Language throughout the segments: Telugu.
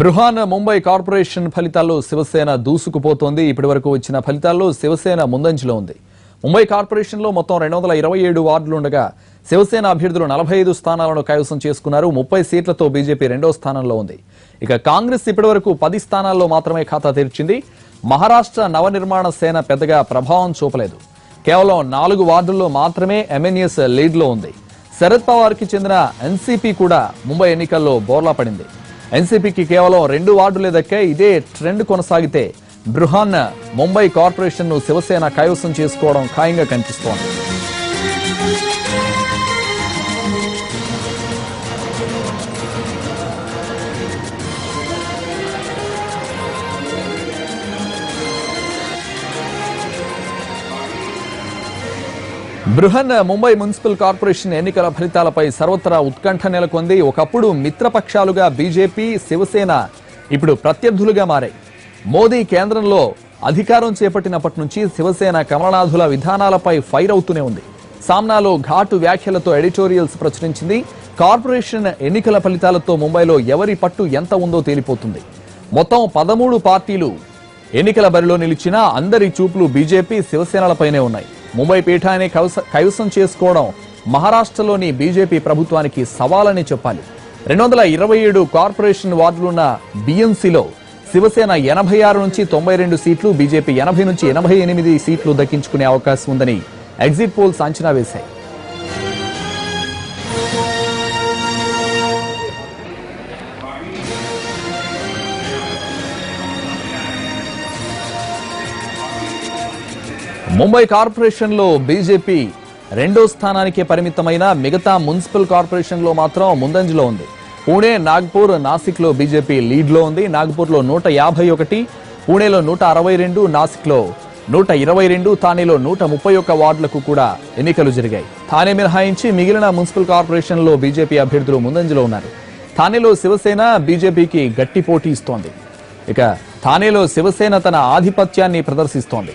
బృహాన్ ముంబై కార్పొరేషన్ ఫలితాల్లో శివసేన దూసుకుపోతోంది. ఇప్పటి వరకు వచ్చిన ఫలితాల్లో శివసేన ముందంజలో ఉంది. ముంబై కార్పొరేషన్లో మొత్తం రెండు వందల ఇరవై ఏడు వార్డులు ఉండగా శివసేన అభ్యర్థులు నలభై ఐదు స్థానాలను కైవసం చేసుకున్నారు. ముప్పై సీట్లతో బీజేపీ రెండో స్థానంలో ఉంది. ఇక కాంగ్రెస్ ఇప్పటివరకు పది స్థానాల్లో మాత్రమే ఖాతా తెరిచింది. మహారాష్ట్ర నవనిర్మాణ సేన పెద్దగా ప్రభావం చూపలేదు. కేవలం నాలుగు వార్డుల్లో మాత్రమే ఎంఎన్ఎస్ లీడ్లో ఉంది. శరద్ పవార్కి చెందిన ఎన్సీపీ కూడా ముంబై ఎన్నికల్లో బోర్లా పడింది. ఎన్సీపీకి కేవలం రెండు వార్డులే దక్కాయి. ఇదే ట్రెండ్ కొనసాగితే బృహాన్ ముంబై కార్పొరేషన్ను శివసేన కైవసం చేసుకోవడం ఖాయంగా కనిపిస్తోంది. బృహన్ ముంబై మున్సిపల్ కార్పొరేషన్ ఎన్నికల ఫలితాలపై సర్వత్రా ఉత్కంఠ నెలకొంది. ఒకప్పుడు మిత్రపక్షాలుగా బీజేపీ శివసేన ఇప్పుడు ప్రత్యర్థులుగా మారాయి. మోదీ కేంద్రంలో అధికారం చేపట్టినప్పటి నుంచి శివసేన కమలనాథుల విధానాలపై ఫైర్ అవుతూనే ఉంది. సామ్నాలో ఘాటు వ్యాఖ్యలతో ఎడిటోరియల్స్ ప్రచురించింది. కార్పొరేషన్ ఎన్నికల ఫలితాలతో ముంబైలో ఎవరి పట్టు ఎంత ఉందో తేలిపోతుంది. మొత్తం పదమూడు పార్టీలు ఎన్నికల బరిలో నిలిచినా అందరి చూపులు బీజేపీ శివసేనలపైనే ఉన్నాయి. ముంబై పీఠాన్ని కైవసం చేసుకోవడం మహారాష్ట్రలోని బీజేపీ ప్రభుత్వానికి సవాలని చెప్పాలి. రెండు వందల ఇరవై ఏడు కార్పొరేషన్ వార్డులున్న బిఎంసీలో శివసేన ఎనభై ఆరు నుంచి తొంభై రెండు సీట్లు బీజేపీ ఎనభై నుంచి ఎనభై ఎనిమిది సీట్లు దక్కించుకునే అవకాశం ఉందని ఎగ్జిట్ పోల్స్ అంచనా వేశాయి. ముంబై కార్పొరేషన్లో బీజేపీ రెండో స్థానానికే పరిమితమైన మిగతా మున్సిపల్ కార్పొరేషన్లో మాత్రం ముందంజలో ఉంది. పూణే నాగ్పూర్ నాసిక్లో బీజేపీ లీడ్లో ఉంది. నాగ్పూర్లో నూట యాభై ఒకటి పూణేలో నూట అరవై రెండు నాసిక్లో నూట ఇరవై రెండు థానేలో నూట ముప్పై ఒక్క వార్డులకు కూడా ఎన్నికలు జరిగాయి. థానే మినహాయించి మిగిలిన మున్సిపల్ కార్పొరేషన్లో బీజేపీ అభ్యర్థులు ముందంజలో ఉన్నారు. థానేలో శివసేన బీజేపీకి గట్టి పోటీ ఇస్తోంది. ఇక థానేలో శివసేన తన ఆధిపత్యాన్ని ప్రదర్శిస్తోంది.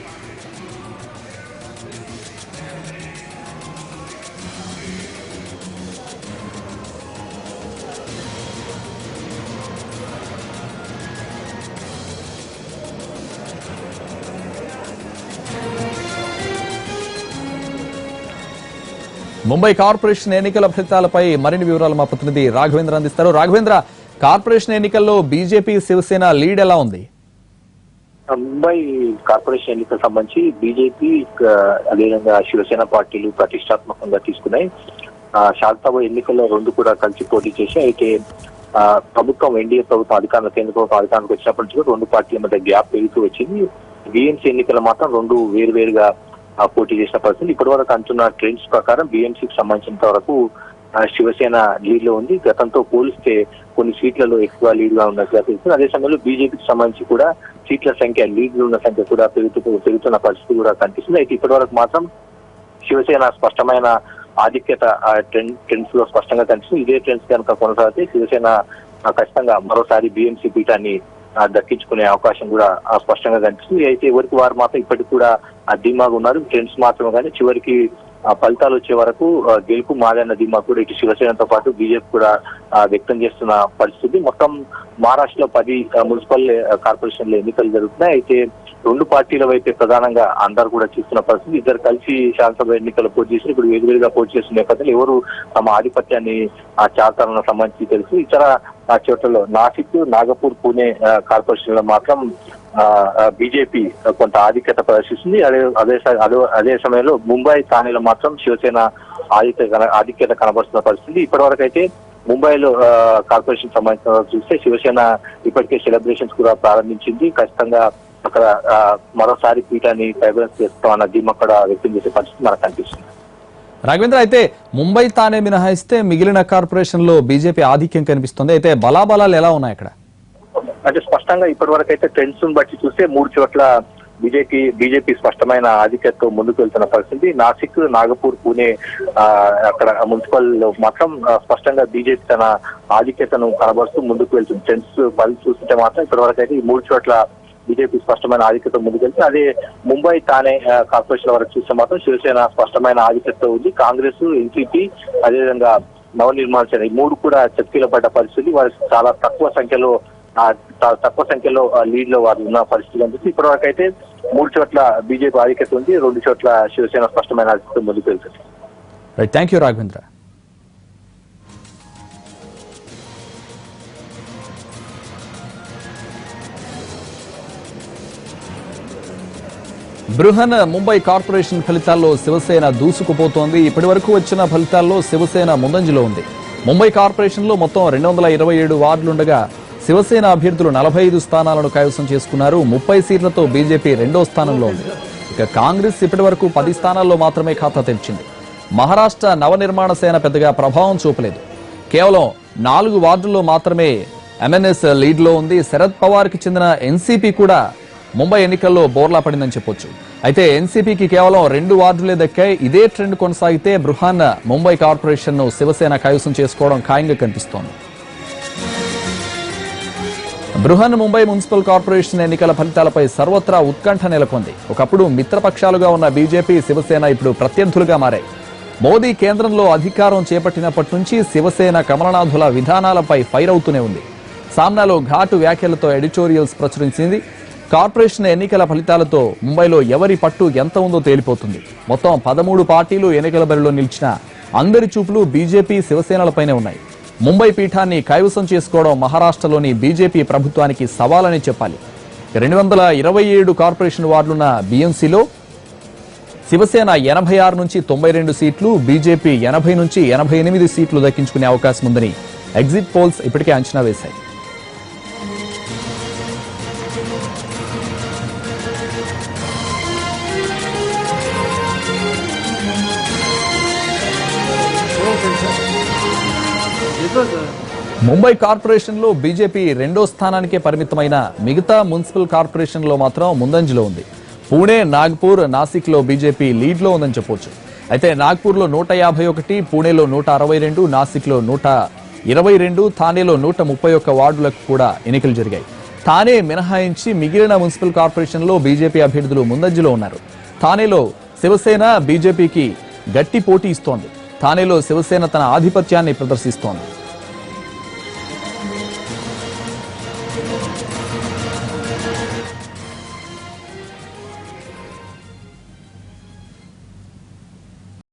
ముంబై కార్పొరేషన్ ఎన్నికల ఫలితాలపై మరిన్ని వివరాలు మా ప్రతినిధి రాఘవేంద్ర అందిస్తారు. రాఘవేంద్ర కార్పొరేషన్ ఎన్నికల్లో బీజేపీ శివసేన లీడ్ ఎలా ఉంది? ముంబై కార్పొరేషన్ ఎన్నికలకు సంబంధించి బీజేపీ అదేవిధంగా శివసేన పార్టీలు ప్రతిష్టాత్మకంగా తీసుకున్నాయి. ఆ, ఎన్నికల్లో రెండు కూడా కలిసి పోటీ చేసి అయితే ప్రభుత్వం ఎన్డీఏ ప్రభుత్వం అధికారంలో కేంద్ర ప్రభుత్వం అధికారానికి వచ్చినప్పటి నుంచి రెండు పార్టీల మధ్య గ్యాప్ పెరుగుతూ వచ్చింది. బిఎంసీ ఎన్నికలు మాత్రం రెండు వేరువేరుగా పోటీ చేసిన పరిస్థితి. ఇప్పటి వరకు అంటున్న ట్రెండ్స్ ప్రకారం బిఎంసీకి సంబంధించినంత వరకు శివసేన లీడ్లో ఉంది. గతంతో పోలిస్తే కొన్ని సీట్లలో ఎక్కువ లీడ్గా ఉన్నట్లుగా తెలుస్తుంది అదే సమయంలో బీజేపీకి సంబంధించి కూడా సీట్ల సంఖ్య లీడ్లు ఉన్న సంఖ్య కూడా పెరుగుతూ పెరుగుతున్న పరిస్థితి కూడా కనిపిస్తుంది. అయితే ఇప్పటి వరకు మాత్రం శివసేన స్పష్టమైన ఆధిక్యత ఆ ట్రెండ్ ట్రెండ్స్లో స్పష్టంగా కనిపిస్తుంది. ఇదే ట్రెండ్స్ కనుక కొనసాగితే శివసేన ఖచ్చితంగా మరోసారి బిఎంసీ పీఠాన్ని దక్కించుకునే అవకాశం కూడా స్పష్టంగా కనిపిస్తుంది. అయితే ఎవరికి వారు మాత్రం ఇప్పటికి కూడా ధీమాగా ఉన్నారు. ఫ్రెండ్స్ మాత్రమే కానీ చివరికి ఫలితాలు వచ్చే వరకు గెలుపు మాదన్న ధీమా కూడా ఇటు శివసేనతో పాటు బీజేపీ కూడా వ్యక్తం చేస్తున్న పరిస్థితి. మొత్తం మహారాష్ట్రలో పది మున్సిపల్ కార్పొరేషన్ల ఎన్నికలు జరుగుతున్నాయి. అయితే రెండు పార్టీల వైపే ప్రధానంగా అందరూ కూడా చూస్తున్న పరిస్థితి. ఇద్దరు కలిసి శాసనసభ ఎన్నికలు పోటీ చేసి ఇప్పుడు వేరువేరుగా పోటీ చేస్తున్న నేపథ్యంలో ఎవరు తమ ఆధిపత్యాన్ని ఆ సంబంధించి తెలుసు. ఇతర ఆ చోట్లలో నాసిక్ నాగపూర్ పూణే కార్పొరేషన్లో మాత్రం బీజేపీ కొంత ఆధిక్యత ప్రదర్శిస్తుంది. అదే అదే అదే అదే సమయంలో ముంబై థానేలో మాత్రం శివసేన ఆధిక్యత కన- ఆధిక్యత కనబరుస్తున్న పరిస్థితి. ఇప్పటివరకు అయితే ముంబైలో కార్పొరేషన్ సంబంధించిన చూస్తే శివసేన ఇప్పటికే సెలబ్రేషన్స్ కూడా ప్రారంభించింది. ఖచ్చితంగా అక్కడ మరోసారి పీఠాన్ని కైవసం చేస్తాం అన్న ధీమా కూడా వ్యక్తం చేసే పరిస్థితి మనకు కనిపిస్తుంది. రాఘవేంద్ర అయితే ముంబై తానే మినహాయిస్తే మిగిలిన కార్పొరేషన్లో బీజేపీ ఆధిక్యం కనిపిస్తుంది. అయితే బలాబలాలు ఎలా ఉన్నాయి అక్కడ? అంటే స్పష్టంగా ఇప్పటి వరకు అయితే ట్రెండ్స్ బట్టి చూస్తే మూడు చోట్ల బీజేపీ బీజేపీ స్పష్టమైన ఆధిక్యతతో ముందుకు వెళ్తున్న పరిస్థితి. నాసిక్ నాగపూర్ పూణే ఆ, అక్కడ మున్సిపల్లో మాత్రం స్పష్టంగా బీజేపీ తన ఆధిక్యతను కనబరుస్తూ ముందుకు వెళ్తుంది. ట్రెండ్స్ పది చూస్తుంటే మాత్రం ఇప్పటి వరకు అయితే ఈ మూడు చోట్ల బీజేపీ స్పష్టమైన ఆధిక్యత ముందుకెళ్తే అదే ముంబై తానే కార్పొరేషన్ వరకు చూస్తే మాత్రం శివసేన స్పష్టమైన ఆధిక్యతతో ఉంది. కాంగ్రెస్ ఎన్సీపీ అదేవిధంగా నవనిర్మాణ సేన ఈ మూడు కూడా చర్చలు పడ్డ పరిస్థితి. వారు చాలా తక్కువ సంఖ్యలో తక్కువ సంఖ్యలో లీడ్లో వారు ఉన్న పరిస్థితి కనిపిస్తుంది. ఇప్పటివరకు అయితే మూడు చోట్ల బీజేపీ ఆధిక్యత ఉంది రెండు చోట్ల శివసేన స్పష్టమైన ఆధిక్యత ముందుకు వెళ్తుంది thank you Raghavendra Brihan Mumbai corporation ఫలితాల్లో శివసేన దూసుకుపోతోంది. ఇప్పటి వరకు వచ్చిన ఫలితాల్లో శివసేన ముందంజలో ఉంది. ముంబై కార్పొరేషన్లో మొత్తం రెండు వందల ఇరవై ఏడు వార్డులుండగా శివసేన అభ్యర్థులు నలభై ఐదు స్థానాలను కైవసం చేసుకున్నారు. ముప్పై సీట్లతో బీజేపీ రెండో స్థానంలో ఉంది. ఇక కాంగ్రెస్ ఇప్పటి వరకు పది స్థానాల్లో మాత్రమే ఖాతా తెరిచింది. మహారాష్ట్ర నవనిర్మాణ సేన పెద్దగా ప్రభావం చూపలేదు. కేవలం నాలుగు వార్డుల్లో మాత్రమే ఎంఎన్ఎస్ లీడ్లో ఉంది. శరద్ పవార్కి చెందిన ఎన్సీపీ కూడా ముంబై ఎన్నికల్లో బోర్లా పడిందని చెప్పొచ్చు. అయితే ఎన్సీపీకి కేవలం రెండు వార్డులే దక్కాయి ఇదే ట్రెండ్ కొనసాగితే బృహాన్ ముంబై కార్పొరేషన్ను శివసేన కైవసం చేసుకోవడం ఖాయంగా కనిపిస్తోంది. బృహన్ ముంబై మున్సిపల్ కార్పొరేషన్ ఎన్నికల ఫలితాలపై సర్వత్రా ఉత్కంఠ నెలకొంది. ఒకప్పుడు మిత్రపక్షాలుగా ఉన్న బీజేపీ శివసేన ఇప్పుడు ప్రత్యర్థులుగా మారాయి. మోదీ కేంద్రంలో అధికారం చేపట్టినప్పటి నుంచి శివసేన కమలనాథుల విధానాలపై ఫైర్ అవుతూనే ఉంది. సామ్నాలో ఘాటు వ్యాఖ్యలతో ఎడిటోరియల్స్ ప్రచురించింది కార్పొరేషన్ ఎన్నికల ఫలితాలతో ముంబైలో ఎవరి పట్టు ఎంత ఉందో తేలిపోతుంది. మొత్తం పదమూడు పార్టీలు ఎన్నికల బరిలో నిలిచిన అందరి చూపులు బీజేపీ శివసేనలపైనే ఉన్నాయి. ముంబై పీఠాన్ని కైవసం చేసుకోవడం మహారాష్ట్రలోని బీజేపీ ప్రభుత్వానికి సవాలని చెప్పాలి. రెండు వందల ఇరవై ఏడు కార్పొరేషన్ వార్డులున్న బీఎంసీలో శివసేన ఎనభై ఆరు నుంచి తొంభై రెండు సీట్లు బీజేపీ ఎనభై నుంచి ఎనభై ఎనిమిది సీట్లు దక్కించుకునే అవకాశం ఉందని ఎగ్జిట్ పోల్స్ ఇప్పటికే అంచనా వేశాయి. Uh, ముంబై కార్పొరేషన్లో బీజేపీ రెండో స్థానానికే పరిమితమైన మిగతా మున్సిపల్ కార్పొరేషన్లో మాత్రం ముందంజలో ఉంది. పూణే నాగ్పూర్ నాసిక్లో బీజేపీ లీడ్లో ఉందని చెప్పొచ్చు. అయితే నాగ్పూర్లో నూట యాభై ఒకటి పూణేలో నూట అరవై రెండు నాసిక్లో నూట ఇరవై రెండు థానేలో నూట ముప్పై ఒక్క వార్డులకు కూడా ఎన్నికలు జరిగాయి. థానే మినహాయించి మిగిలిన మున్సిపల్ కార్పొరేషన్లో బీజేపీ అభ్యర్థులు ముందంజలో ఉన్నారు. థానేలో శివసేన బీజేపీకి గట్టి పోటీ ఇస్తోంది. థానేలో శివసేన తన ఆధిపత్యాన్ని ప్రదర్శిస్తోంది.